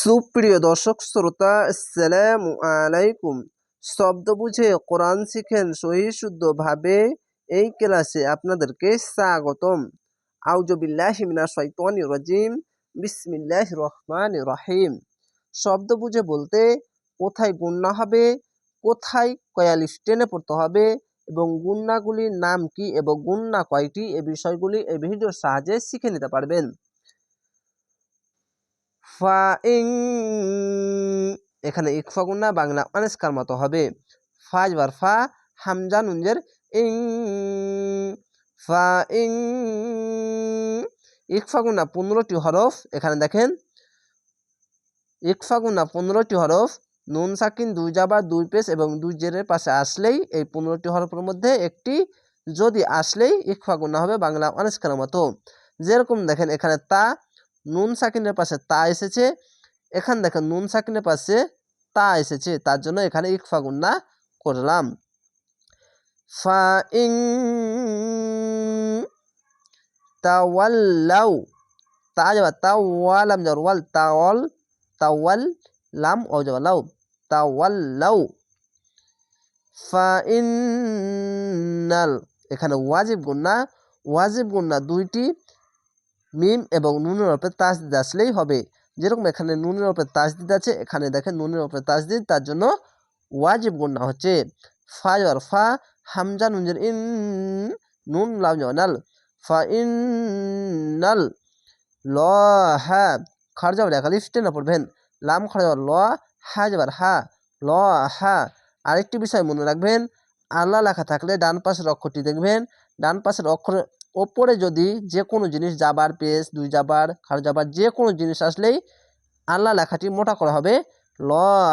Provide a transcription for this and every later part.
সুপ্রিয় দর্শক, শ্রোতা, আসসালামু আলাইকুম। শব্দ বুঝে কোরআন শিখেন সহি শুদ্ধভাবে এই ক্লাসে আপনাদেরকে স্বাগতম। আউজবিল্লাহি মিনাশ শাইতানির রাজিম। বিসমিল্লাহির রহমানির রহিম। শব্দ বুঝে বলতে কোথায় গুন্না হবে, কোথায় কয়ালিফ টেনে পড়তে হবে এবং গুন্নাগুলির নাম কি এবং গুন্না কয়টি, এ বিষয়গুলি এই ভিডিওর সাহায্যে শিখে নিতে পারবেন। ফা ইং, এখানে ইকফা গুন্না বাংলা অনেস্কার মতো হবে? ফাজ বার ফা, হামজা, নুনজের ইং, ফা ইং, ইকফা পনেরোটি হরফ, এখানে দেখেন, ইকফা পনেরোটি হরফ, নুন, সাকিন, দুই জাবার দুই পেস এবং দুই জেরের পাশে আসলেই এই পনেরোটি হরফের মধ্যে একটি যদি আসলেই ইকফা হবে, বাংলা অনেস্কার মতো। যেরকম দেখেন, এখানে তা নুন সাকিনের পাশে তা এসেছে। এখান দেখেন নুন সাকিনের পাশে তা এসেছে। তার জন্য এখানে ইকফা গুন্না করলাম। ফা ইং তাওয়াল্লাউ। তা যাবা তাওয়ালাম যাবার, ওয়াল তাওয়াল তাওয়াল লাম ও যাবা লাউ, তাওয়াল্লাউ। ফা ইন্নাল। এখানে ওয়াজিব গুন্না ওয়াজিব গুন্না দুইটি। মিম এবং নুনের ওপরে তাসদিদ আসলেই হবে। যেরকম এখানে নুনের ওপরে তাসদিদ আছে, এখানে দেখেন নুনের ওপরে তাসদিদ তার জন্য ওয়াজিব গুন্না হচ্ছে। ফা আর ফা, হামজা, নুনজের ইন, নুন লাম নাল। ফা ইন, নাল। ল, হা খারজা বলে একালিফ টেনে পড়বেন। লাম খারজা ল, হা যাবার হা। ল, হা। আরেকটি বিষয় মনে রাখবেন, আল্লাহ লেখা থাকলে ডান পাশের অক্ষরটি দেখবেন। ডান পাশের অক্ষরের ওপরে যদি যে কোনো জিনিস, যাবার পেস, দুই যাবার খাড় যাবার যে কোনো জিনিস আসলেই আল্লাহ লেখাটি মোটা করা হবে। ল,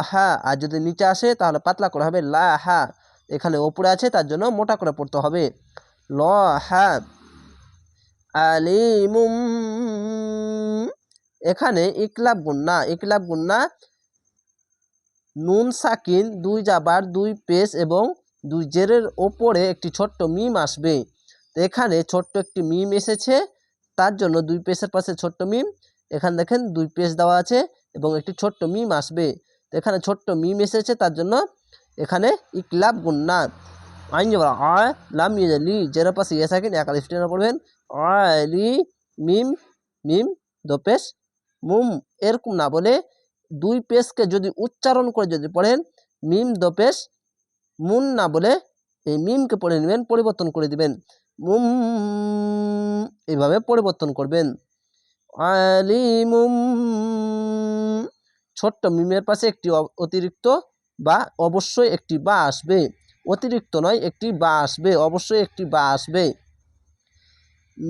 হা, আর যদি নিচে আসে তাহলে পাতলা করা হবে। লা, হা, এখানে ওপরে আছে, তার জন্য মোটা করে পড়তে হবে। ল, হা, আলিমুম, এখানে ইকলাব গুন্না ইকলাব গুন্না, নুন, সাকিন, দুই যাবার, দুই পেস এবং দুই জেরের ওপরে একটি ছোট্ট মিম আসবে। এখানে ছোট্ট একটি মিম এসেছে। তার জন্য দুই পেসের পাশে ছোট্ট মিম এখানে দেখেন দুই পেস দেওয়া আছে এবং একটি ছোট্ট মিম আসবে। এখানে ছোট্ট মিম এসেছে, তার জন্য এখানে ইকলাব গুন্না। আইন যাবার আয় লাম লি জেরো পাশে ইয়ে থাকেন একালিশ টেনে পড়বেন। আয় লি মিম মিম, দো পেশ মুম এরকম না বলে দুই পেসকে যদি উচ্চারণ করে যদি পড়েন, মিম, দো পেশ মুন না বলে এই মিমকে পড়ে নেবেন, পরিবর্তন করে দিবেন। মুম, এভাবে পরিবর্তন করবেন। আলিমুম, ছোট্ট মিমের পাশে একটি অতিরিক্ত বা অবশ্যই একটি বা আসবে। অতিরিক্ত নয়, একটি বা আসবে, অবশ্যই একটি বা আসবে।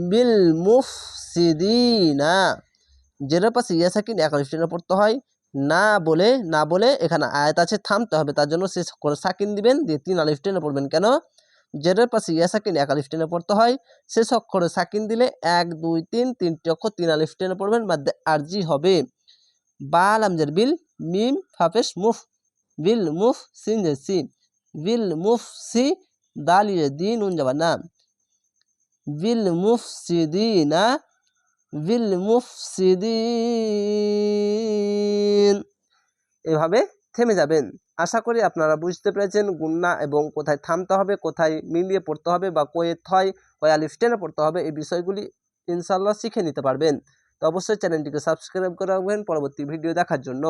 বিল মুফ মুফসিদিনা, যেটার পাশে ইয়া সাকিন একালিশ পড়তে হয়, না বলে না বলে এখানে আয়াত আছে, থামতে হবে। তার জন্য সে সাকিন দিবেন, দিয়ে তিন আলিফ টেনে পড়বেন। কেন? জেরের পাশে ইয়া সাকিন এক আলিফ টেনে পড়তে হয়। শেষ অক্ষরে সাকিন দিলে এক, দুই, তিন তিনটি অক্ষর তিন আলিফ টেনে পড়বেন মাধ্যে আরজি হবে। বাল আমজের বিল মিম ফাফেস মুফ, বিল মুফ, সিন সি, বিল মুফ, সি দাল দিন উন যাবা না। বিল মুফ, সি, দি, না। বিল মুফ, সি এভাবে থেমে যাবেন। আশা করি আপনারা বুঝতে পেরেছেন গুন্না এবং কোথায় থামতে হবে, কোথায় মিলিয়ে পড়তে হবে বা কোয়ে থয়, কয়ে আলিফ টেনে পড়তে হবে এই বিষয়গুলি ইনশাল্লাহ শিখে নিতে পারবেন। তো অবশ্যই চ্যানেলটিকে সাবস্ক্রাইব করে রাখবেন। পরবর্তী ভিডিও দেখার জন্য।